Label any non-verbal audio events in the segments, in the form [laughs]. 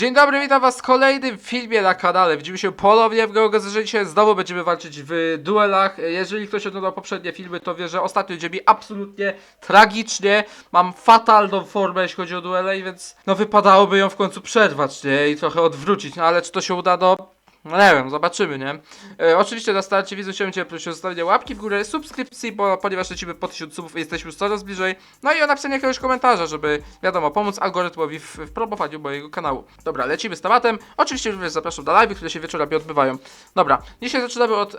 Dzień dobry, witam was w kolejnym filmie na kanale. Widzimy się ponownie w Geoga Dzisiaj znowu będziemy walczyć w duelach. Jeżeli ktoś oglądał poprzednie filmy, to wie, że ostatnio idzie mi absolutnie tragicznie. Mam fatalną formę, jeśli chodzi o duele, więc no wypadałoby ją w końcu przerwać, nie? I trochę odwrócić, no ale czy to się uda, no... No nie wiem, zobaczymy, nie? E, oczywiście na starcie widzu chciałem Cię prosić o zostawienie łapki w górę, subskrypcji, bo, ponieważ lecimy po 1000 subów i jesteśmy coraz bliżej. No i o napisanie jakiegoś komentarza, żeby, wiadomo, pomóc algorytmowi w, w promowaniu mojego kanału. Dobra, lecimy z tematem. Oczywiście również zapraszam na live, które się wieczorami odbywają. Dobra, dzisiaj zaczynamy od e,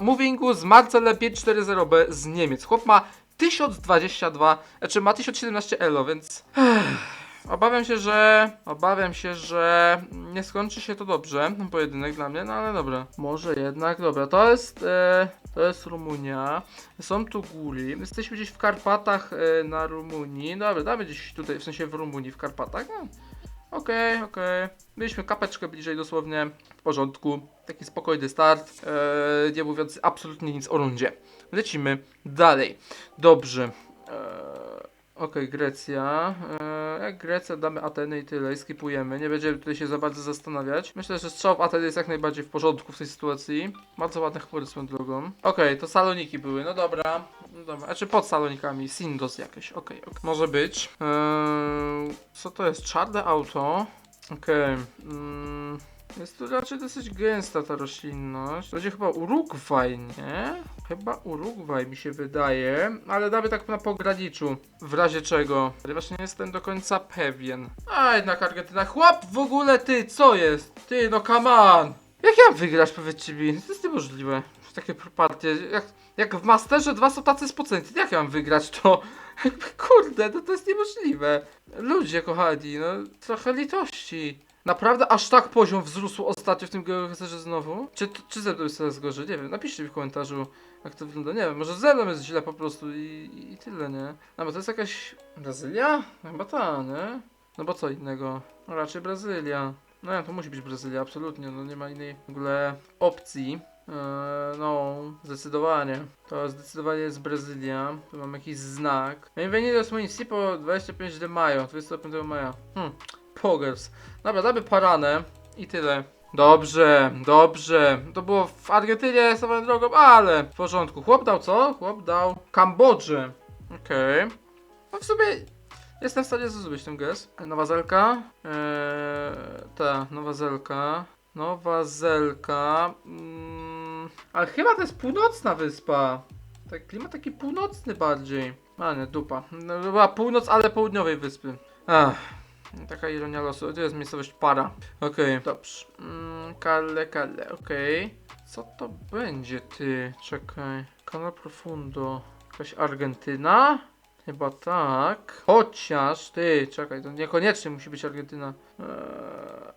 movingu z Marcelem 540B z Niemiec. Chłop ma 1022, znaczy ma 1017 elo, więc... Obawiam się, że. Obawiam się, że nie skończy się to dobrze. Pojedynek dla mnie, no ale dobra. Może jednak, dobra. To jest. E, to jest Rumunia. Są tu góry. Jesteśmy gdzieś w Karpatach e, na Rumunii. Dobra, damy gdzieś tutaj, w sensie w Rumunii, w Karpatach. No. Okej, okej. Byliśmy kapeczkę bliżej dosłownie. W porządku. Taki spokojny start. E, nie mówiąc absolutnie nic o rundzie. Lecimy dalej. Dobrze. E, Okej, Grecja. Eee, Grecja damy Ateny i tyle, i skipujemy. Nie będziemy tutaj się za bardzo zastanawiać. Myślę, że strzał w Ateny jest jak najbardziej w porządku w tej sytuacji. Bardzo ładne chmury swoją drogą. Okej, to Saloniki były, no dobra. No dobra, znaczy pod Salonikami, Sindos jakieś, okej, okej. Może być. Eee, co to jest? Czarne auto. Okej. Mm, jest to raczej dosyć gęsta ta roślinność. To będzie chyba Urugwaj, nie? Chyba Urugwaj mi się wydaje, ale damy tak na pograniczu. W razie czego. Ponieważ nie jestem do końca pewien. A jednak Argentyna. Chłop w ogóle ty, co jest? Ty, no come on! Jak ja wygrać, powiedzcie mi? To jest niemożliwe. Takie partie. Jak, jak w Masterze dwa są tacy spoceni. Jak ja mam wygrać to? [laughs] Kurde, no to jest niemożliwe. Ludzie kochani, no trochę litości. Naprawdę aż tak poziom wzrósł ostatnio w tym geogeserze znowu? Czy, czy ze mną jest coraz gorzej? Nie wiem, napiszcie mi w komentarzu jak to wygląda. Nie wiem, może ze mną jest źle po prostu i, i, tyle, nie? No bo to jest jakaś Brazylia? Chyba ta, nie? No bo co innego? No raczej Brazylia. No nie, to musi być Brazylia, absolutnie, no nie ma innej w ogóle opcji. Eee, no, zdecydowanie. To zdecydowanie jest Brazylia. Tu mam jakiś znak. Bienvenidos Municipio 25 de Mayo, 25 maja. Hmm, Pogers. Dobra, damy paranę i tyle. Dobrze, dobrze. To było w Argentynie swoją drogą, ale w porządku. Chłop dał co? Chłop dał Kambodży. Okej. No w sumie jestem w stanie zrozumieć ten gest. Nowa Zelka. Eee, ta, Nowa Zelka. Nowa Zelka. Mm, ale chyba to jest północna wyspa. Tak, klimat taki północny bardziej. A nie, dupa. No, była północ, ale południowej wyspy. Ach. Taka ironia losu. To jest miejscowość para. Okej, dobrze. Mm, Kalle, Kalle, okej. Co to będzie, ty? Czekaj. Canal Profundo. Jakaś Argentyna? Chyba tak. Chociaż, ty, czekaj, to niekoniecznie musi być Argentyna. Eee,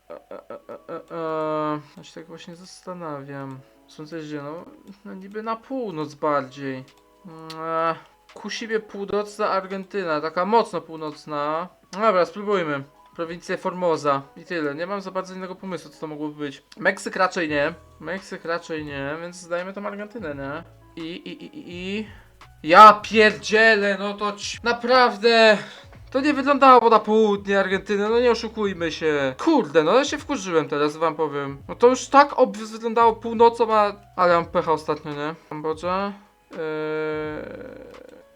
e, e, e, e. Ja się tak właśnie zastanawiam. Sądzę, że no, no niby na północ bardziej. Eee, kusi mnie północna Argentyna, taka mocno północna. No Dobra, spróbujmy. Prowincja Formosa i tyle. Nie mam za bardzo innego pomysłu, co to mogłoby być. Meksyk raczej nie. Meksyk raczej nie, więc zdajemy tą Argentynę, nie? I, i, i, i, i... Ja pierdzielę, no to ci... Naprawdę... To nie wyglądało na południe Argentyny, no nie oszukujmy się. Kurde, no ja się wkurzyłem teraz, wam powiem. No to już tak obwiez wyglądało północą, a... Ale mam pecha ostatnio, nie? Kambodża? Eee...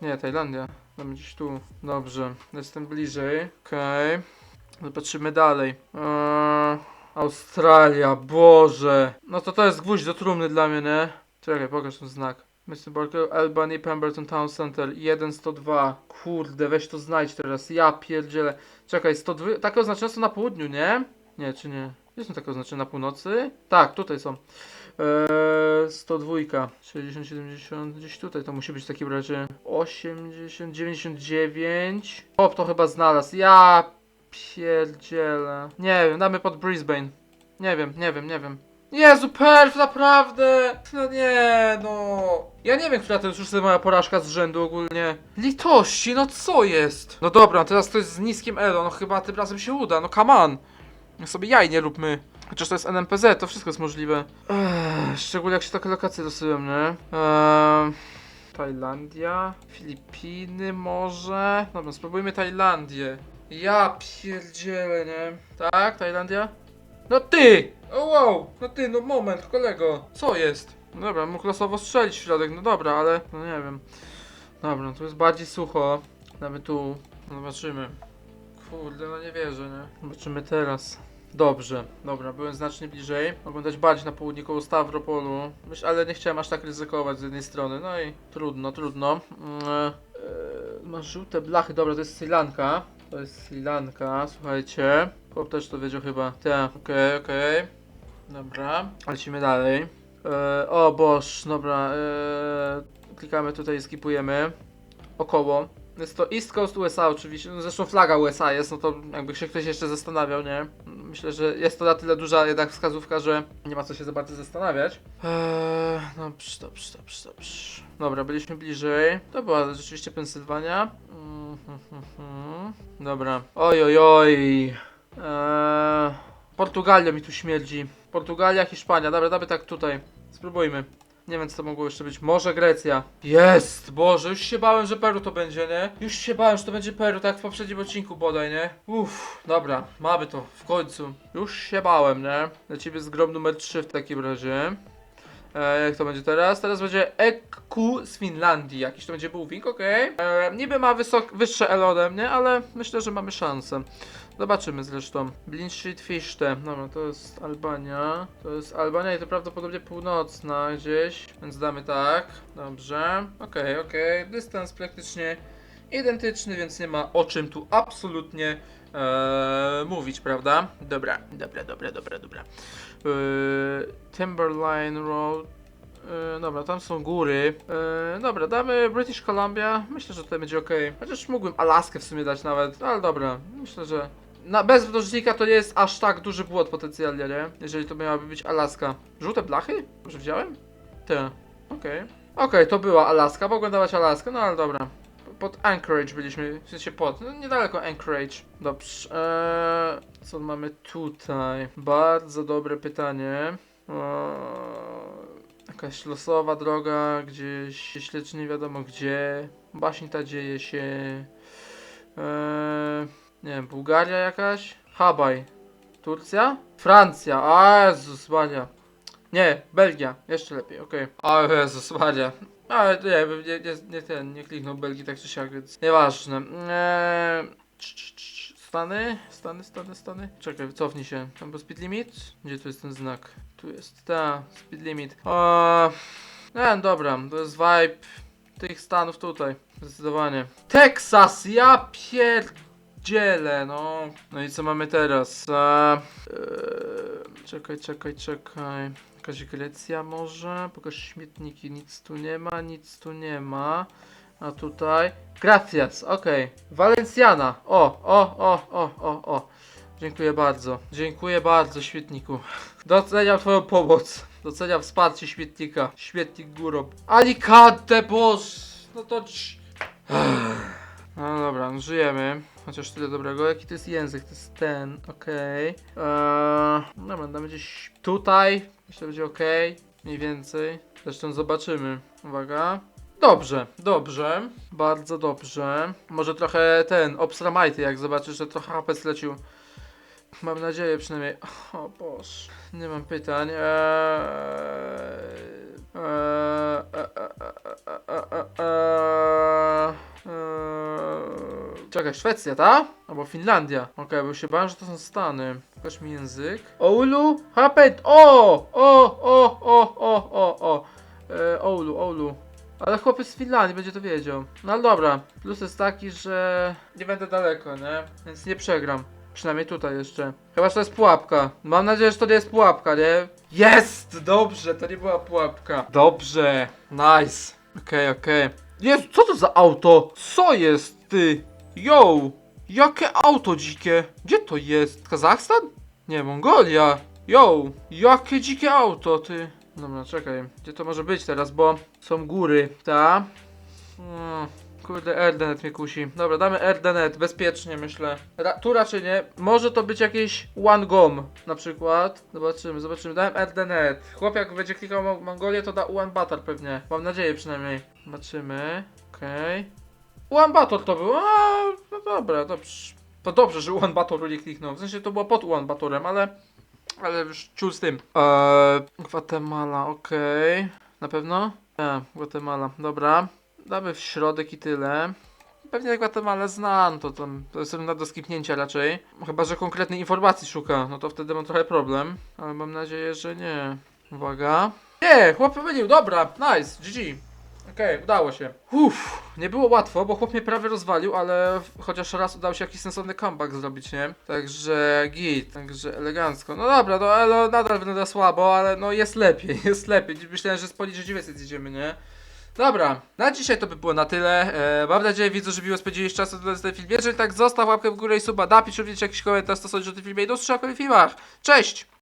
Nie, Tajlandia. Mamy gdzieś tu. Dobrze, jestem bliżej. Okej. Zobaczymy dalej. Eee, Australia, Boże. No to to jest gwóźdź do trumny dla mnie, nie? Czekaj, pokaż ten znak. Mr. Barker, Albany, Pemberton Town Center, 102. Kurde, weź to znajdź teraz. Ja pierdzielę. Czekaj, 102. Takie oznaczenia są na południu, nie? Nie, czy nie? Gdzie są takie oznaczenia na północy? Tak, tutaj są. Eee, 102, 60, 70, gdzieś tutaj to musi być w takim razie 80, 99. Hop, to chyba znalazł. Ja pierdzielę. Nie wiem, damy pod Brisbane. Nie wiem, nie wiem, nie wiem. Jezu, perf, naprawdę! No nie, no. Ja nie wiem, która to już jest moja porażka z rzędu ogólnie. Litości, no co jest? No dobra, teraz to jest z niskim elo, no chyba tym razem się uda, no come on. Sobie jaj nie róbmy. Chociaż to jest NMPZ, to wszystko jest możliwe. Szczególnie jak się takie lokacje dosyłem, nie? Eee, Tajlandia, Filipiny może. Dobra, spróbujmy Tajlandię. Ja pierdzielę, nie? Tak, Tajlandia? No ty! O wow! No ty, no moment, kolego. Co jest? No dobra, mógł losowo strzelić w środek, no dobra, ale no nie wiem. Dobra, tu jest bardziej sucho. Damy tu. Zobaczymy. Kurde, no nie wierzę, nie? Zobaczymy teraz. Dobrze, dobra, byłem znacznie bliżej. Mogłem dać bardziej na południe koło Stavropolu. Ale nie chciałem aż tak ryzykować z jednej strony. No i trudno, trudno. E, masz żółte blachy, dobra, to jest Sri Lanka. To jest Sri Lanka, słuchajcie. Chłop też to wiedział chyba. Tak, okej, okej. Dobra, lecimy dalej. E, o boż, dobra. E, klikamy tutaj, skipujemy. Około. Jest to East Coast USA oczywiście, no zresztą flaga USA jest, no to jakby się ktoś jeszcze zastanawiał, nie? Myślę, że jest to na tyle duża jednak wskazówka, że nie ma co się za bardzo zastanawiać. Eee, dobrze, dobrze, dobrze, dobrze. Dobra, byliśmy bliżej. To była rzeczywiście Pensylwania. Mhm. Dobra. Oj, oj, oj. Eee, Portugalia mi tu śmierdzi. Portugalia, Hiszpania. Dobra, damy tak tutaj. Spróbujmy. Nie wiem, co to mogło jeszcze być. Może Grecja. Jest! Boże, już się bałem, że Peru to będzie, nie? Już się bałem, że to będzie Peru, tak w poprzednim odcinku bodaj, nie? Uff, dobra, mamy to, w końcu. Już się bałem, nie? Lecimy z grom numer 3 w takim razie. E, jak to będzie teraz? Teraz będzie EQ z Finlandii. Jakiś to będzie bułwik, okej. E, Niby ma wysok, wyższe L ode mnie, ale myślę, że mamy szansę. Zobaczymy zresztą. Blinshit Fichte. Dobra, to jest Albania. To jest Albania i to prawdopodobnie północna gdzieś. Więc damy tak. Dobrze. Okej, okej. Dystans praktycznie identyczny, więc nie ma o czym tu absolutnie e, mówić, prawda? Dobra, dobra, dobra, dobra, dobra. E, Timberline Road. E, dobra, tam są góry. Dobra, damy British Columbia. Myślę, że tutaj będzie ok. Chociaż mógłbym Alaskę w sumie dać nawet, ale dobra. Myślę, że na, bez mnożnika to nie jest aż tak duży błąd potencjalnie, nie? Jeżeli to miałaby być Alaska. Żółte blachy? Może wziąłem? Te. Okej. Okej, to była Alaska. Mogłem dawać Alaskę, no ale dobra. Pod Anchorage byliśmy, w sensie pod, no niedaleko Anchorage. Dobrze, eee, co mamy tutaj? Bardzo dobre pytanie. Eee, jakaś losowa droga, gdzieś śledczy nie wiadomo gdzie. Baśń ta dzieje się. Eee, nie wiem, Bułgaria jakaś? Habaj. Turcja? Francja. A Jezus Maria. Nie, Belgia. Jeszcze lepiej, okej. O Jezus Maria. Ale nie, nie, nie, nie ten, nie kliknął Belgii tak czy siak, więc nieważne. Eee, Stany? Stany, Stany, Stany? Czekaj, cofnij się. Tam był speed limit? Gdzie tu jest ten znak? Tu jest, ta, speed limit. Eee, nie, dobra, to jest vibe tych stanów tutaj. Zdecydowanie. Teksas, ja pierdzielę, no. No i co mamy teraz? Eee, czekaj, czekaj, czekaj. Jakaś Grecja może? Pokaż śmietniki. Nic tu nie ma, nic tu nie ma. A tutaj. Gracias, okej. Valenciana. O, o, o, o, o, o. Dziękuję bardzo. Dziękuję bardzo, świetniku. Doceniam twoją pomoc. Doceniam wsparcie świetnika. Świetnik górą. Alicante, boż. No to... No dobra, no żyjemy. Chociaż tyle dobrego. Jaki to jest język? To jest ten, okej. Eee, dobra, damy gdzieś tutaj. Myślę, będzie ok. Mniej więcej. Zresztą zobaczymy. Uwaga. Dobrze, dobrze. Bardzo dobrze. Może trochę ten, obstramajty, jak zobaczysz, że trochę HP. Mam nadzieję przynajmniej. O Boż. Nie mam pytań. Eee, Czekaj, Szwecja, ta? Albo Finlandia. Okej, bo się bałem, że to są Stany. Pokaż mi język. Oulu? Hapet! O! O! O! O! O! O! O! E, Oulu, Oulu. Ale chłopiec z Finlandii będzie to wiedział. No dobra. Plus jest taki, że nie będę daleko, nie? Więc nie przegram. Przynajmniej tutaj jeszcze. Chyba, że to jest pułapka. Mam nadzieję, że to nie jest pułapka, nie? Jest! Dobrze, to nie była pułapka. Dobrze. Nice. Okej, okej. Jezu, co to za auto? Co jest, ty? Yo! Jakie auto dzikie? Gdzie to jest? Kazachstan? Nie, Mongolia. Yo! Jakie dzikie auto, ty? Dobra, czekaj. Gdzie to może być teraz, bo są góry, ta? Hmm. Kurde, Erdenet mnie kusi. Dobra, damy Erdenet, bezpiecznie myślę. Ra tu raczej nie. Może to być jakieś One Gom na przykład. Zobaczymy, zobaczymy. Dałem Erdenet. Chłop jak będzie klikał Mo- Mongolię, to da One Battle pewnie. Mam nadzieję przynajmniej. Zobaczymy. Okej. Okay. One Battle to był. A, no dobra, dobrze. To dobrze, że Ulan Batoru nie kliknął. W sensie to było pod Ulan Batorem, ale... Ale już ciul z tym. Eee, Gwatemala, okej. Na pewno? Nie, Gwatemala, dobra. Damy w środek i tyle. Pewnie Gwatemala znam, to tam to jest na do skipnięcia raczej. Chyba, że konkretnej informacji szuka, no to wtedy mam trochę problem. Ale mam nadzieję, że nie. Uwaga. Nie, chłop pomylił, dobra, nice, GG. Okej, udało się. Uff, nie było łatwo, bo chłop mnie prawie rozwalił, ale chociaż raz udało się jakiś sensowny comeback zrobić, nie? Także git, także elegancko. No dobra, no ale nadal wygląda słabo, ale no jest lepiej, [laughs] jest lepiej. Myślałem, że z poniżej 900 idziemy, nie? Dobra, na dzisiaj to by było na tyle. E, mam nadzieję, widzę, że miło spędziliście czas oglądając ten film. Jeżeli tak, zostaw łapkę w górę i suba, napisz również jakiś komentarz stosownie do tym filmie i do usłyszenia w filmach. Cześć!